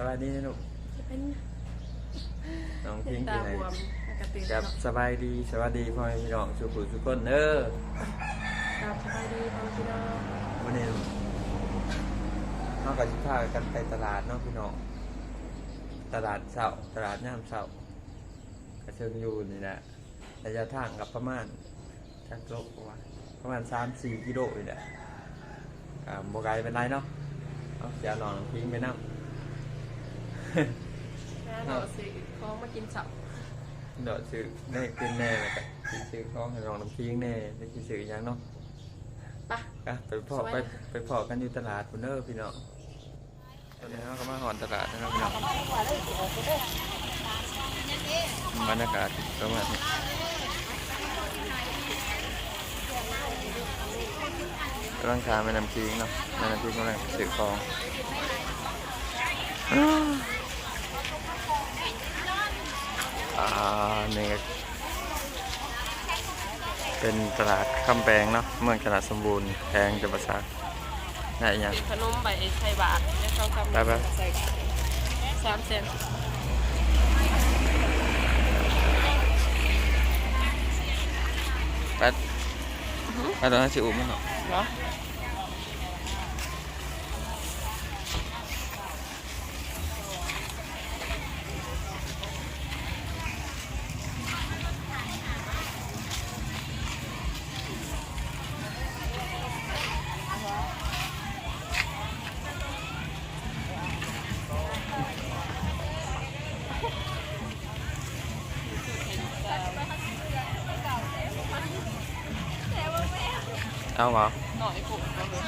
สวัสดีนะลูกเป็นน้องพิงตาที่ไหนบวมกระตือครับสบายดีสวัสดีพ่อแม่พี่น้องสุขุสุขคนเด้อตาสบายดีพ่อพี่น้องวันนี้น้องกับชิพากันไปตลาดเน้องพี่น้องตลาดเช้าตลาดย่ามเช้ากระเชิงอยู่นี่แหละระยะทางกับประมาณจักโลกว่าประมาณสามสี่กิโลนี่แหละอ่าโบไกลเป็นไรเนาะเอาจะเอาน้องพิงไปนั่ง น้าเราซื้อของมากินเสับเดี๋ยวซื้อได้กินแน่เลยกับซื้อของให้น้องน้ำพิงแน่ได้กินซื้ออีกอย่างเนาะปะก็ไปพอสวยไปนะไปพอกันอยู่ตลาดคุณเนอร์พี่น้องตอนนี้เราก็มาหอนตลาดนะครับพี่น้องบรรยากาศประมาณนี้กำลังขาแม่น้ำคิงเนาะแม่น้ำคิงกำลังสืบของ อ้านี่ก็เป็นตลาดคำแปงเนาะเมืองตลาดสมบูรณ์แพงจะประสาทได้ยังขนมใบไข่บาทในช่องคำไปปะสามเซนแปดแปดตอนนั้นสิอุ้มมันเหรอ เหรอเห็นแต่ เอาเหรอหน่อยผมก็เลย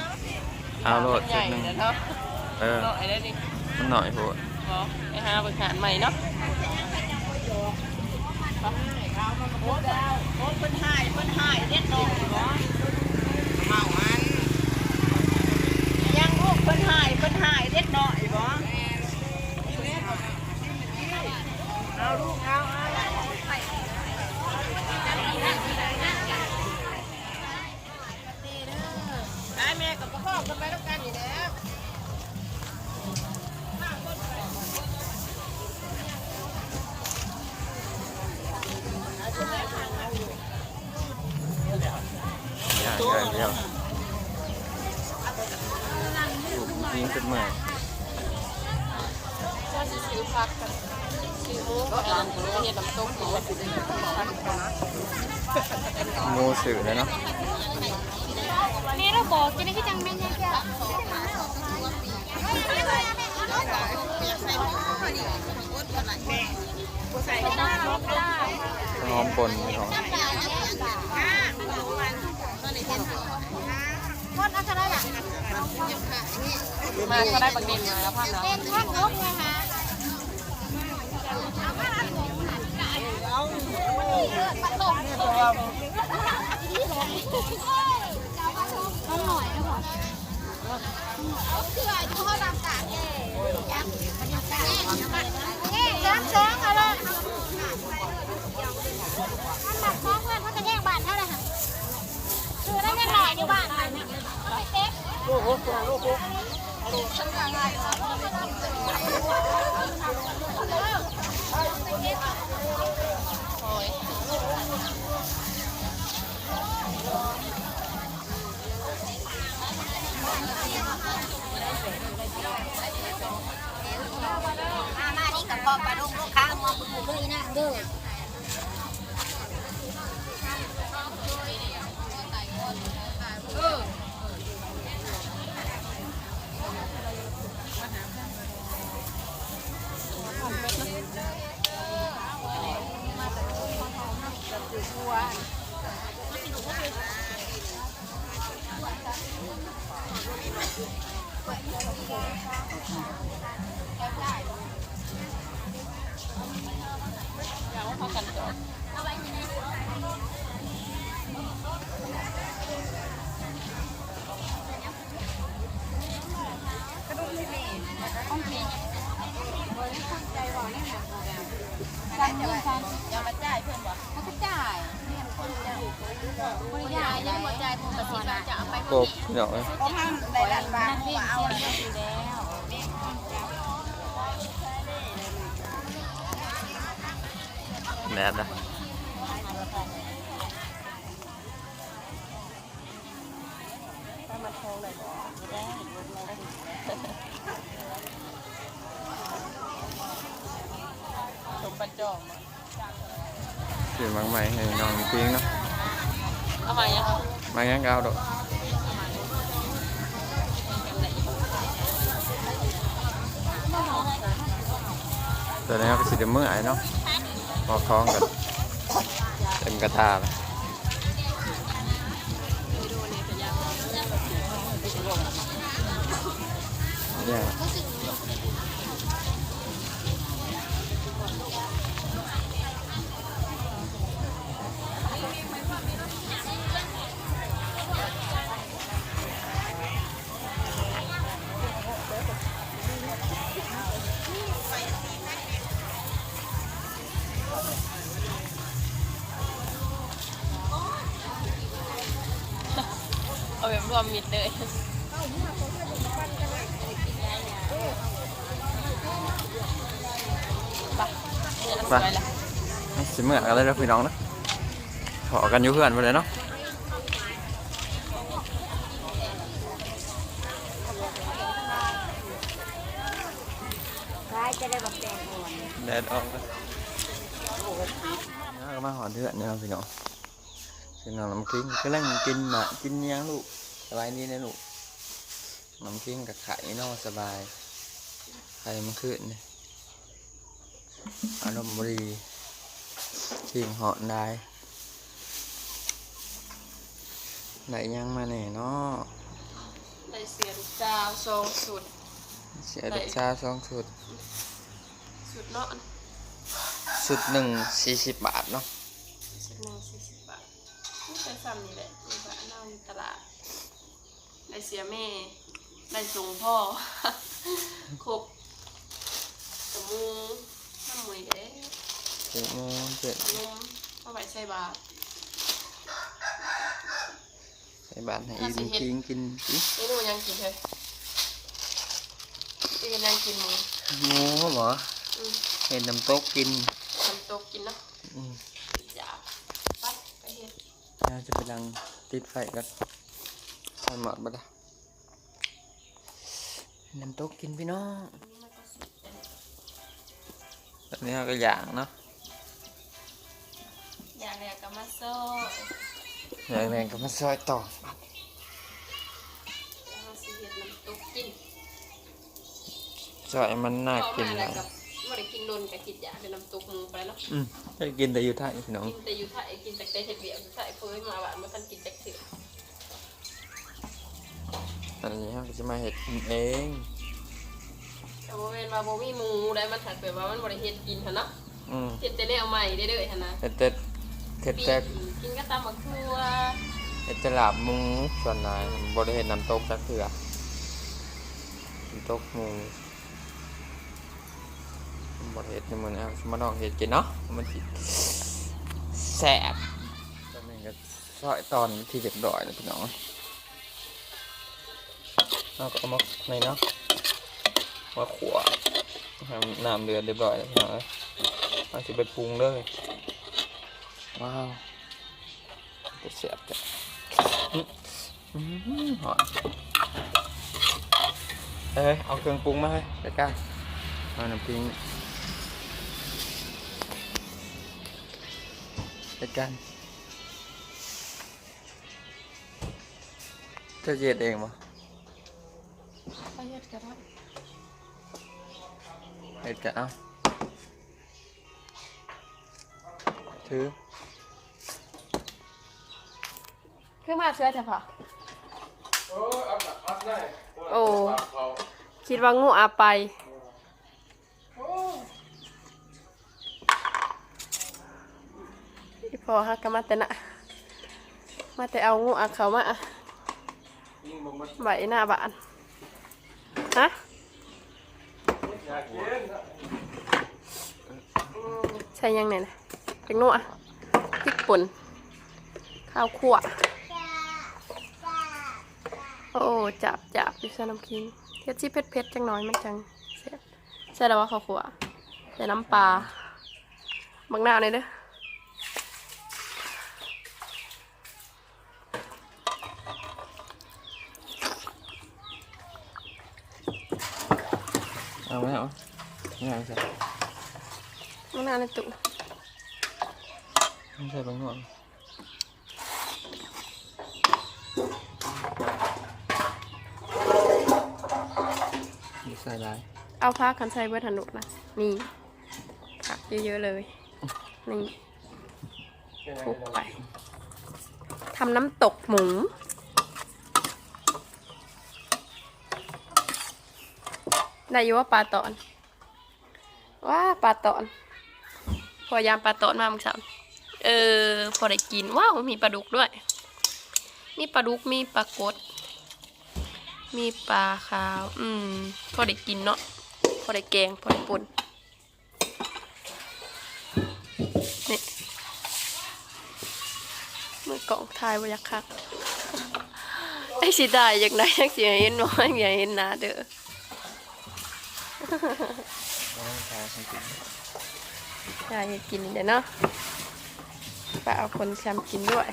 เอาโหลดใหญ่ชุดหนึ่งแล้วเนาะเออหน่อยได้ดิมันหน่อยโหดเหรอไปหาบริหารใหม่เนาะ พักกันซื้อหมูกับร้านเฮ็ดน้ำต้มกินแล้วสิได้พักกันนะงูสื่อเลยเนาะนี่เราบอกจะได้ที่จังแม่นยังแกหอมปนพี่น้องคนเอาจะได้หลังมาก็ได้บางเด่นมาแล้วพักเนาะเล่นท่านนกไงฮะ ปัดลมต้องหน่อยน กบเหนบาวเอยแล้ดดนะสมประจอมสื่อมังไม่ให้น้องพิงเนาะเอามายังครับมายังกาวดอก ตัวนี้ก็สิเมื่อยเนาะพอคล้องกันเต็มกระทาเลยเนี่ย รวมมิดเลยไปเดี๋ยวเราสวยละสิเมื่อกันเลยนะพี่น้องนะขอกันอยู่เพื่อนไปเลยเนาะร้ายจะได้บอกแดงอ่อนแดดออกแล้วก็มาหอนเถื่อนเนี่ยพี่น้องพี่น้องน้ำกิ้งก็เล่นกินหมากินเนี้ยงลูก สบายดีนะลูกน้ำกิ้งกับไข่เนอกสบาย ไข่มันขึ้นเนี่ยอารมณ์บดีชิงเหอนได้ไหนยังมาเนี่ยเนาะได้เสียงจาวทรงสุด เสียดักชาสองชุด สุดเนาะชุดหนึ่งสี่สิบบาทเนาะสุดหนึ่งสี่สิบบาทนี่เป็นซ้ำนี่แหละนี่บ้านเราอยู่ตลาด ได้เสียแม่ได้ส่งพ่อ ครบสมูน้ำมวยเด้เจ็ดโมงเจ็ดนมเอาไว้ใส่บาตร ใส่บาทให้อีกกินกินสิเมนูยังกินเลยกินยังกินหมูหมูเหรออืมเห็นน้ำโต๊กกินทำโต๊ะกินเนาะอืมอยากไปไปเฮ็ด น่าจะไปดังติดไฟกัน ใส่หมดบ่ได้น้ำโต๊กกินพี่น้องแบบนี้เราก็อย่างเนาะอยากอยากกับมาโซ่อย่างแรงก็มาซอยต่อแล้วเราสิเฮ็ดน้ำโต๊ะกินซอยมันน่ากินพอมาเลแล้วยกับบ่ได้กินโดนกับกินยาเป็นน้ำโต๊ะหมูไปแล้วเนาะอืมจะกินแต่อยู่ท่าพี่น้องกินแต่อยู่ไทยกินแต่เฮ็ดเบียร์ไทยเพิ่นมาบ้านบ่ทันกินจักเทื่อ อันนี้เราก็จะมาเห็ดกินเองแต่บ่แม่นว่าบ่มีหมูได้มันถักไปว่ามันบ่ได้เฮ็ดกินหั่นเนาะอืมเฮ็ดแต่แนวใหม่เด้อๆหั่นนะเห็ดแต่เห็ดแต่ปิ้งกินก็ตามบักทั่วเห็ดแต่ลาบหมูส่วนนายบริเห็นน้ำตกจักเถื่อน้ำตกหมูบริเห็ดในมือนะมาลองเห็ดกินเนาะมันสิแสบตอนนี้ก็ซอยตอนที่เรียบร้อยแล้วพี่น้อง เราก็เอามาในเนาะมาขวให้น้ำเดือดเรียบร้อยแล้วพี่น้องเอาสิไปปรุงเลย ว้าวจะเสียบจ้ะหอมเอ้ยเอาเครื่องปรุงมาให้ใกล้ๆเอาน้ำพริกใกล้ๆจะเย็ดเองปะไป เฮ็ดก็ได้เฮ็ดกันเอาถือคือมาเสื้อแต่พอโอ้คิดว่างูอาไปอีพอฮักก็มาแต่น่ะมาแต่เอางูอาเขามาใบหน้าบ้าน ฮะใช่ยังไงนะเป็นนัวพริกป่นข้าวคั่วโอ้จับจับอยู่ใส่น้ำคิงเฮ็ดที่เผ็ดเผ็ดจังน้อยมันจังแซ่บใส่แล้วว่าข้าวคั่วใส่น้ำปลาบักหน้าเลยเด้อ เอาไหมเอา ไม่เอาใส่น้องนานในตู้ไม่ใส่บางหน่อยไม่ใส่ได้เอาผ้าคันใส่เบอร์ถนุนะ นี่ผักเยอะๆเลย นี่คลุกไปทำน้ำตกหมูได้อยู่ว่าปลาตอน ว้าปลาตอนพอยามปลาตอนมามึงสามเออ พอได้กินว้าวมีปลาดุกด้วย มีปลาดุกมีปลากด มีปลาขาว อืม พอได้กินเนาะพอได้แกงพอได้ป่นนี่มือกล่องทายวายักคักไอ้สิได้อย่างไรยังเสียเห็นน้อยอย่าเห็นหนาเด้อ ให้กินอยากให้กินเดี๋ยวเนาะไปเอาคนแชมกินด้วย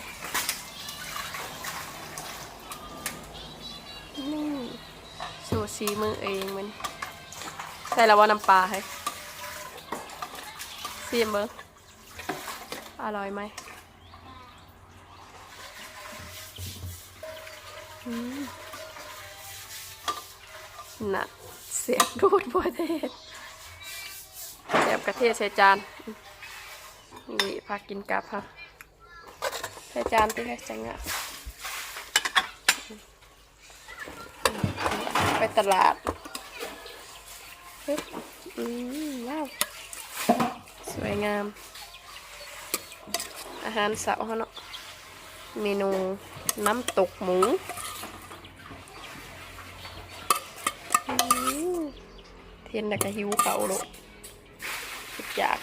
นี่สูตรสีมือเองมัน ใส่แล้วว่าน้ำปลาให้ซีมเบอร์อร่อยไหมน่ะ เสียงรูดบัวเทศ แซ่บกระเทศใส่จานนี่พากินกับค่ะใส่จานที่ให้ใส่ะไปตลาดอืมว้าว สวยงาม อาหารเสาร์เนาะเมนูน้ำตกหมูอืมเทียนแต่กะหิวเขาโล กอยาก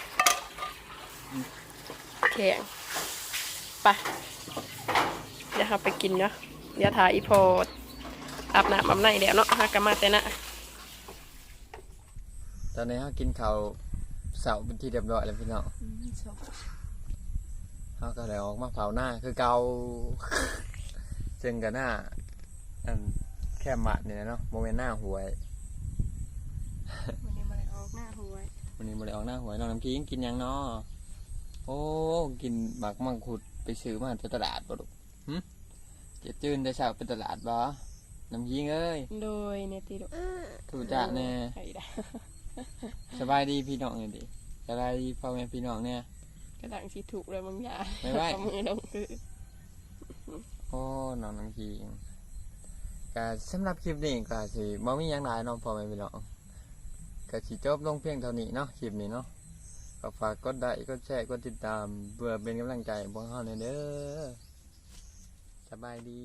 แข็งไปเดี๋ยวเราไปกินเนาะเดี๋ยวถ่ายอีโพดอาบน้ำอาบในเดี๋ยวเนาะฮากามาแต่นะตอนนี้เขากินข้าวเสาเป็นที่เรียบร้อยแล้วพี่น้องเขาก็เลยออกมาเผาหน้าคือเกาเชิงกับหน้าอันแค่หมัดเนี่ยเนาะโมเมนต์หน้าหวยวันนี้มาออกหน้าหวย วันนี้บริออกหน้าหวยน้องน้ำกิ้งกินหยังเนาะโอ้กินหมักมังคุดไปซื้อมาจากตลาดบ่ลูกหึเจ็ดจืนได้เช้าเป็นตลาดบ่น้ำกิ้งเอ้ยโดยเนติโดถูกจ้าแน่ใครได้สบายดีพี่น้องเลยดิสบายดีพ่อแม่พี่น้องเนี่ยกระดังสิถูกเลยบางอย่างไม่ไหวเอามือลงคือโอ้น้องน้ำกิ้งก็สำหรับคลิปนี้ก็สิบ่มีหยังหลายเน้องพ่อแม่พี่น้อง ก็สิจบลงเพียงเท่านี้เนาะคลิปนี้เนาะก็ฝากกดไลค์กดแชร์กดติดตามเพื่อเป็นกำลังใจพวกเราเนี่ยเด้อสบายดี